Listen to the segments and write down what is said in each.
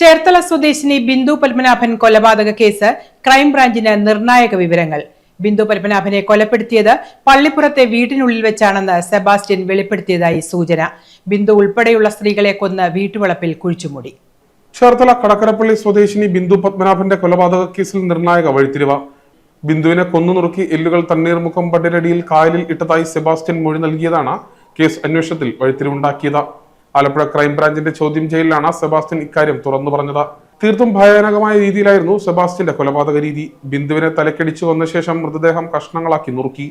ചേർത്തല സ്വദേശിനി ബിന്ദു പത്മനാഭൻ കൊലപാതക കേസ് ക്രൈംബ്രാഞ്ചിന് നിർണായക വിവരങ്ങൾ. ബിന്ദു പത്മനാഭനെ കൊലപ്പെടുത്തിയത് പള്ളിപ്പുറത്തെ വീട്ടിനുള്ളിൽ വെച്ചാണെന്ന് സെബാസ്റ്റ്യൻ വെളിപ്പെടുത്തിയതായി സൂചന. ബിന്ദു ഉൾപ്പെടെയുള്ള സ്ത്രീകളെ കൊന്ന് വീട്ടുവളപ്പിൽ കുഴിച്ചുമൂടി. ചേർത്തല കടക്കരപ്പള്ളി സ്വദേശിനി ബിന്ദു പത്മനാഭന്റെ കൊലപാതക കേസിൽ നിർണായക വഴിത്തിരിവ്. ബിന്ദുവിനെ കൊന്നു നുറുക്കി എല്ലുകൾ തണ്ണീർമുഖം പട്ടിരടിയിൽ കായലിൽ ഇട്ടതായി സെബാസ്റ്റ്യൻ മൊഴി നൽകിയതാണ് കേസ് അന്വേഷണത്തിൽ വഴിത്തിരിവുണ്ടാക്കിയത്. ആലപ്പുഴ ക്രൈംബ്രാഞ്ചിന്റെ ചോദ്യം ചെയ്യലിലാണ് സെബാസ്റ്റ്യൻ ഇക്കാര്യം തുറന്നു പറഞ്ഞത്. തീർത്തും ഭയാനകമായ രീതിയിലായിരുന്നു സെബാസ്റ്റ്യന്റെ കൊലപാതക രീതി. ബിന്ദുവിനെ തലക്കടിച്ചു കൊന്ന ശേഷം മൃതദേഹം കഷ്ണങ്ങളാക്കി നുറുക്കി.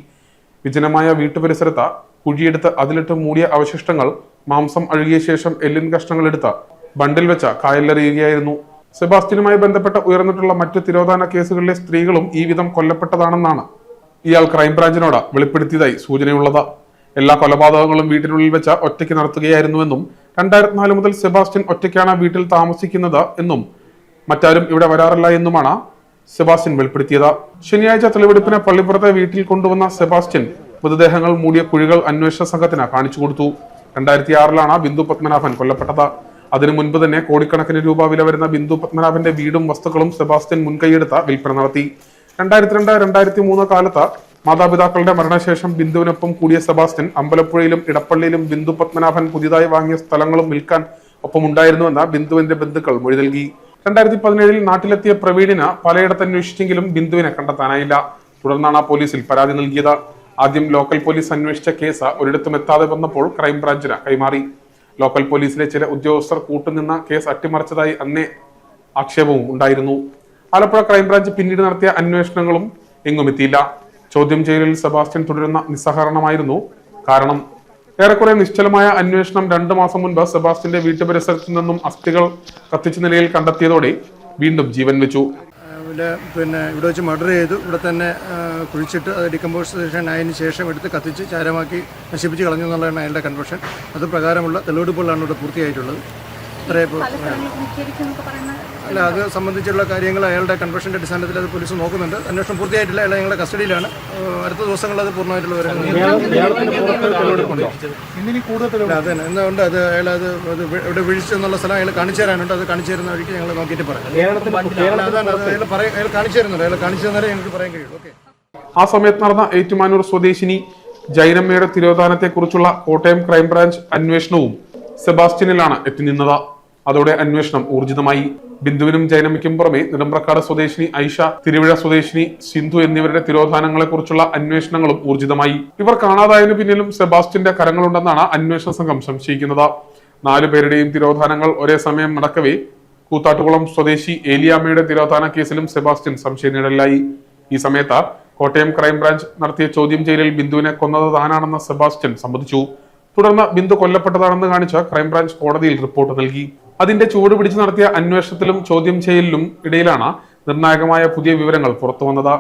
വിജനമായ വീട്ടുപരിസരത്ത് കുഴിയെടുത്ത് അതിലിട്ട് മൂടിയ അവശിഷ്ടങ്ങൾ മാംസം അഴുകിയ ശേഷം എല്ലിൻ കഷ്ണങ്ങൾ എടുത്ത് ബണ്ടിൽ വെച്ച കായലിലെറിയുകയായിരുന്നു. സെബാസ്റ്റ്യനുമായി ബന്ധപ്പെട്ട ഉയർന്നിട്ടുള്ള മറ്റു തിരോധാന കേസുകളിലെ സ്ത്രീകളും ഈ വിധം കൊല്ലപ്പെട്ടതാണെന്നാണ് ഇയാൾ ക്രൈംബ്രാഞ്ചിനോട് വെളിപ്പെടുത്തിയതായി സൂചനയുള്ളത്. എല്ലാ കൊലപാതകങ്ങളും വീട്ടിനുള്ളിൽ വെച്ച് ഒറ്റയ്ക്ക് നടത്തുകയായിരുന്നുവെന്നും രണ്ടായിരത്തി നാല് മുതൽ സെബാസ്റ്റ്യൻ ഒറ്റയ്ക്കാണ് വീട്ടിൽ താമസിക്കുന്നത് എന്നും മറ്റാരും ഇവിടെ വരാറില്ല എന്നുമാണ് സെബാസ്റ്റ്യൻ വെളിപ്പെടുത്തിയത്. ശനിയാഴ്ച തെളിവെടുപ്പിന് പള്ളിപ്പുറത്തെ വീട്ടിൽ കൊണ്ടുവന്ന സെബാസ്റ്റ്യൻ മൃതദേഹങ്ങൾ മൂടിയ കുഴികൾ അന്വേഷണ സംഘത്തിന് കാണിച്ചു കൊടുത്തു. രണ്ടായിരത്തി ആറിലാണ് ബിന്ദു പത്മനാഭൻ കൊല്ലപ്പെട്ടത്. അതിനു മുൻപ് തന്നെ കോടിക്കണക്കിന് രൂപ വില വരുന്ന ബിന്ദു പത്മനാഭന്റെ വീടും വസ്തുക്കളും സെബാസ്റ്റ്യൻ മുൻകൈയെടുത്ത വിൽപ്പന നടത്തി. രണ്ടായിരത്തി രണ്ട് രണ്ടായിരത്തി മൂന്ന് കാലത്ത് മാതാപിതാക്കളുടെ മരണശേഷം ബിന്ദുവിനൊപ്പം കൂടിയ സെബാസ്റ്റ്യൻ അമ്പലപ്പുഴയിലും ഇടപ്പള്ളിയിലും ബിന്ദു പത്മനാഭൻ പുതിയതായി വാങ്ങിയ സ്ഥലങ്ങളും വിൽക്കാൻ ഒപ്പമുണ്ടായിരുന്നുവെന്ന് ബിന്ദുവിന്റെ ബന്ധുക്കൾ മൊഴി നൽകി. രണ്ടായിരത്തി പതിനേഴിൽ നാട്ടിലെത്തിയ പ്രവീണിന് പലയിടത്ത് അന്വേഷിച്ചെങ്കിലും ബിന്ദുവിനെ കണ്ടെത്താനായില്ല. തുടർന്നാണ് പോലീസിൽ പരാതി നൽകിയത്. ആദ്യം ലോക്കൽ പോലീസ് അന്വേഷിച്ച കേസ് ഒരിടത്തും എത്താതെ വന്നപ്പോൾ ക്രൈംബ്രാഞ്ചിന് കൈമാറി. ലോക്കൽ പോലീസിലെ ചില ഉദ്യോഗസ്ഥർ കൂട്ടുനിന്ന കേസ് അട്ടിമറിച്ചതായി അന്നേ ആക്ഷേപവും ഉണ്ടായിരുന്നു. ആലപ്പുഴ ക്രൈംബ്രാഞ്ച് പിന്നീട് നടത്തിയ അന്വേഷണങ്ങളും എങ്ങും എത്തിയില്ല. ചോദ്യം ചെയ്യലിൽ സെബാസ്റ്റ്യൻ തുടരുന്ന നിസ്സഹകരണമായിരുന്നു. കാരണം ഏറെക്കുറെ നിശ്ചലമായ അന്വേഷണം രണ്ടു മാസം മുൻപ് സെബാസ്റ്റ്യന്റെ വീട്ടു വീട്ടുപരിസരത്തു നിന്നും അസ്ഥികൾ കത്തിച്ച നിലയിൽ കണ്ടെത്തിയതോടെ വീണ്ടും ജീവൻ വെച്ചു. പിന്നെ ഇവിടെ വെച്ച് മർഡർ ചെയ്തു. ഇവിടെ തന്നെ കുഴിച്ചിട്ട് അത് ഡിക്കമ്പോസിഷൻ ആയതിനു ശേഷം എടുത്ത് കത്തിച്ച് ചാരമാക്കി നശിപ്പിച്ച് കളഞ്ഞു എന്നുള്ളതാണ് അയാളുടെ കൺവെർഷൻ അത് പ്രകാരമുള്ള തെളിവെടുപ്പുകളാണ് ഇവിടെ പൂർത്തിയായിട്ടുള്ളത്. അല്ല അത് സംബന്ധിച്ചുള്ള കാര്യങ്ങൾ അയാളുടെ കൺവെർഷന്റെ അടിസ്ഥാനത്തിൽ അത് പോലീസ് നോക്കുന്നുണ്ട്. അന്വേഷണം പൂർത്തിയായിട്ടില്ല. അയാൾ ഞങ്ങളുടെ കസ്റ്റഡിയിലാണ്. അടുത്ത ദിവസങ്ങളിൽ അത് പൂർണമായിട്ടുള്ള വിവരങ്ങൾ അതെ എന്തുകൊണ്ട് അത് അയാൾ അത് ഇവിടെ വീഴ്ച എന്നുള്ള സ്ഥലം അയാൾ കാണിച്ചു തരാനുണ്ട്. അത് കാണിച്ചു തരുന്ന വഴിക്ക് ഞങ്ങൾ നോക്കിയിട്ട് പറയാം. അയാൾ കാണിച്ചു തരുന്നുണ്ട്. അയാൾ കാണിച്ചു തന്നാലേ ഞങ്ങൾക്ക് പറയാൻ കഴിയുള്ളൂ. ഓക്കെ. ആ സമയത്ത് നടന്ന ഏറ്റുമാനൂർ സ്വദേശിനി ജൈനമ്മയുടെ തിരോധാനത്തെക്കുറിച്ചുള്ള കോട്ടയം ക്രൈംബ്രാഞ്ച് അന്വേഷണവും സെബാസ്റ്റ്യനിലാണ് എത്തിനിന്നത് അതോടെ അന്വേഷണം ഊർജിതമായി. ബിന്ദുവിനും ജൈനമിക്കും പുറമെ നെടുമ്പ്രക്കാട് സ്വദേശിനി ഐഷ തിരുവിഴ സ്വദേശിനി സിന്ധു എന്നിവരുടെ തിരോധാനങ്ങളെക്കുറിച്ചുള്ള അന്വേഷണങ്ങളും ഊർജിതമായി. ഇവർ കാണാതായതിനു പിന്നിലും സെബാസ്റ്റ്യന്റെ കരങ്ങളുണ്ടെന്നാണ് അന്വേഷണ സംഘം സംശയിക്കുന്നത്. നാലു പേരുടെയും തിരോധാനങ്ങൾ ഒരേ സമയം നടക്കവേ കൂത്താട്ടുകുളം സ്വദേശി ഏലിയാമ്മയുടെ തിരോധാന കേസിലും സെബാസ്റ്റ്യൻ സംശയനിഴലിലായി ഈ സമയത്ത് കോട്ടയം ക്രൈംബ്രാഞ്ച് നടത്തിയ ചോദ്യം ചെയ്യലിൽ ബിന്ദുവിനെ കൊന്നത് താനാണെന്ന് സെബാസ്റ്റ്യൻ സമ്മതിച്ചു. തുടർന്ന് ബിന്ദു കൊല്ലപ്പെട്ടതാണെന്ന് കാണിച്ച് ക്രൈംബ്രാഞ്ച് കോടതിയിൽ റിപ്പോർട്ട് നൽകി. അതിന്റെ ചുവട് പിടിച്ച് നടത്തിയ അന്വേഷണത്തിലും ചോദ്യം ചെയ്യലിലും ഇടയിലാണ് നിർണായകമായ പുതിയ വിവരങ്ങൾ പുറത്തുവന്നത്